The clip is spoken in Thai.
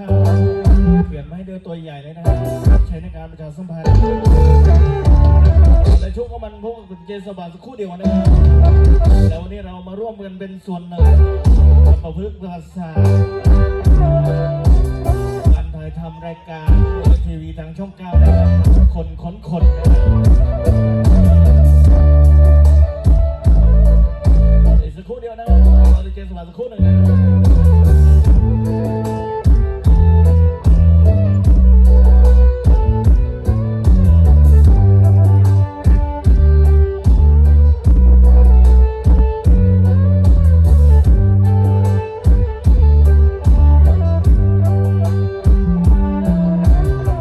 ข้าเปลี่ยนมาให้เดือตัวใหญ่เลยนะครับใช้ในการประชาสัมพันธ์ในช่วงของมันพวกคุณเจสบาสักครู่เดียวนะครับแล้ววันนี้เรามาร่วมกันเป็นส่วนหนึ่งกับประพฤติภาษาการถ่ายทำรายการทีวีทางช่องเก้านะครับคน